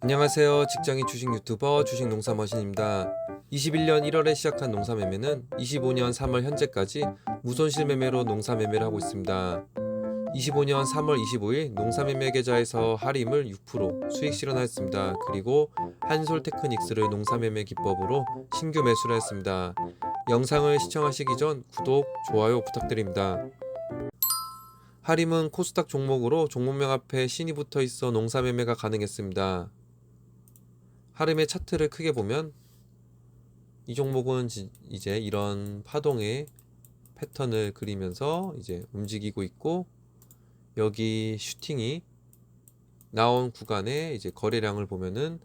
안녕하세요. 직장인 주식 유튜버 주식 농사 머신입니다. 21년 1월에 시작한 농사 매매는 25년 3월 현재까지 무손실 매매로 농사 매매를 하고 있습니다. 25년 3월 25일 농사 매매 계좌에서 할인을 6% 수익 실현하였습니다. 그리고 한솔 테크닉스를 농사 매매 기법으로 신규 매수를 했습니다. 영상을 시청하시기 전 구독, 좋아요 부탁드립니다. 하림은 코스닥 종목으로 종목명 앞에 신이 붙어 있어 농사 매매가 가능했습니다. 하림의 차트를 크게 보면 이 종목은 지- 이제 이런 파동의 패턴을 그리면서 이제 움직이고 있고 여기 슈팅이 나온 구간에 이제 거래량을 보면은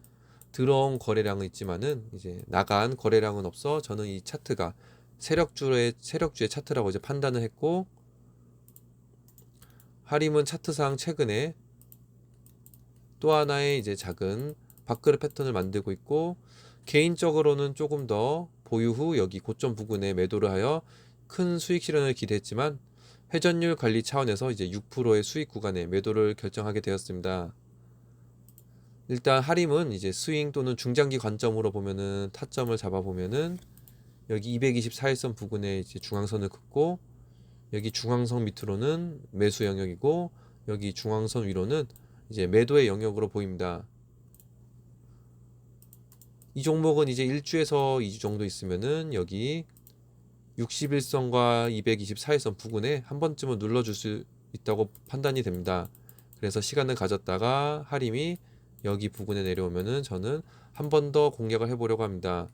들어온 거래량은 있지만은 이제 나간 거래량은 없어 저는 이 차트가 세력주의 세력주의 차트라고 이제 판단을 했고 하림은 차트상 최근에 또 하나의 이제 작은 밥그릇 패턴을 만들고 있고 개인적으로는 조금 더 보유 후 여기 고점 부근에 매도를 하여 큰 수익 실현을 기대했지만 회전율 관리 차원에서 이제 6%의 수익 구간에 매도를 결정하게 되었습니다. 일단 하림은 이제 스윙 또는 중장기 관점으로 보면은 타점을 잡아 보면은 여기 224일선 부근에 이제 중앙선을 긋고 여기 중앙선 밑으로는 매수 영역이고 여기 중앙선 위로는 이제 매도의 영역으로 보입니다. 이 종목은 이제 1주에서 2주 정도 있으면은 여기 61선과 224일선 부근에 한 번쯤은 눌러줄 수 있다고 판단이 됩니다. 그래서 시간을 가졌다가 하림이 여기 부근에 내려오면은 저는 한 번 더 공략을 해보려고 합니다.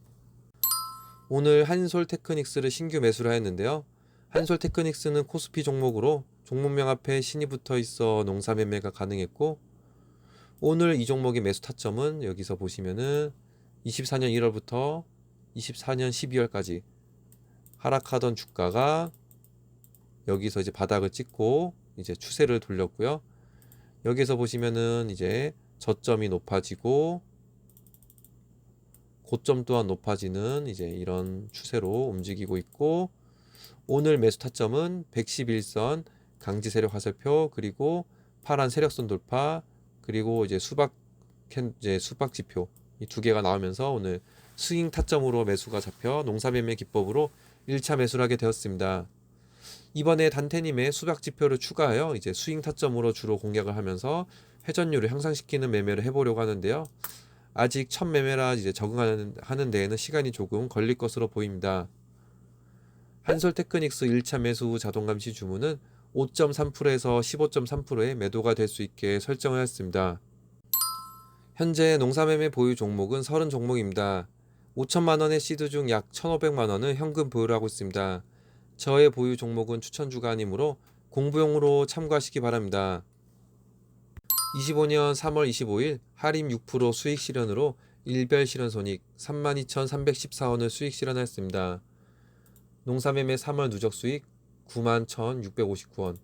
오늘 한솔 테크닉스를 신규 매수를 하였는데요. 한솔 테크닉스는 코스피 종목으로 종목명 앞에 신이 붙어 있어 농사 매매가 가능했고 오늘 이 종목의 매수 타점은 여기서 보시면은 24년 1월부터 24년 12월까지 하락하던 주가가 여기서 이제 바닥을 찍고 이제 추세를 돌렸고요. 여기서 보시면은 이제 저점이 높아지고 고점 또한 높아지는 이제 이런 추세로 움직이고 있고 오늘 매수 타점은 111선 강지 세력 화살표 그리고 파란 세력선 돌파 그리고 이제 수박 캔 이제 수박 지표 이 두 개가 나오면서 오늘 스윙 타점으로 매수가 잡혀 농사 매매 기법으로 1차 매수를 하게 되었습니다. 이번에 단테님의 수박 지표를 추가하여 이제 스윙 타점으로 주로 공략을 하면서 회전율을 향상시키는 매매를 해보려고 하는데요. 아직 첫 매매라 이제 적응하는 하는 데에는 시간이 조금 걸릴 것으로 보입니다. 한솔 테크닉스 1차 매수 후 자동 감시 주문은 5.3%에서 15.3%의 매도가 될 수 있게 설정을 했습니다. 현재 농사매매 보유 종목은 30 종목입니다. 5천만 원의 시드 중 약 1,500만 원을 현금 보유를 하고 있습니다. 저의 보유 종목은 추천주가 아니므로 공부용으로 참고하시기 바랍니다. 25년 3월 25일 할인 6% 수익 실현으로 일별 실현 손익 32,314원을 수익 실현했습니다. 농사매매 3월 누적 수익 91,659원.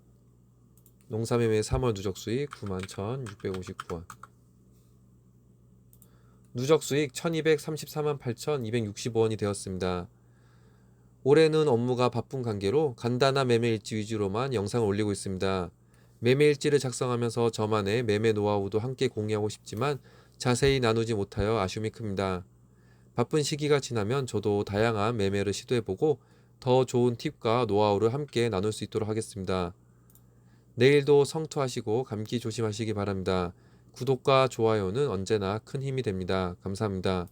농사매매 3월 누적 수익 91,659원. 누적 수익 1234만 8,265원이 되었습니다. 올해는 업무가 바쁜 관계로 간단한 매매 일지 위주로만 영상을 올리고 있습니다. 매매 일지를 작성하면서 저만의 매매 노하우도 함께 공유하고 싶지만 자세히 나누지 못하여 아쉬움이 큽니다. 바쁜 시기가 지나면 저도 다양한 매매를 시도해보고 더 좋은 팁과 노하우를 함께 나눌 수 있도록 하겠습니다. 내일도 성투하시고 감기 조심하시기 바랍니다. 구독과 좋아요는 언제나 큰 힘이 됩니다. 감사합니다.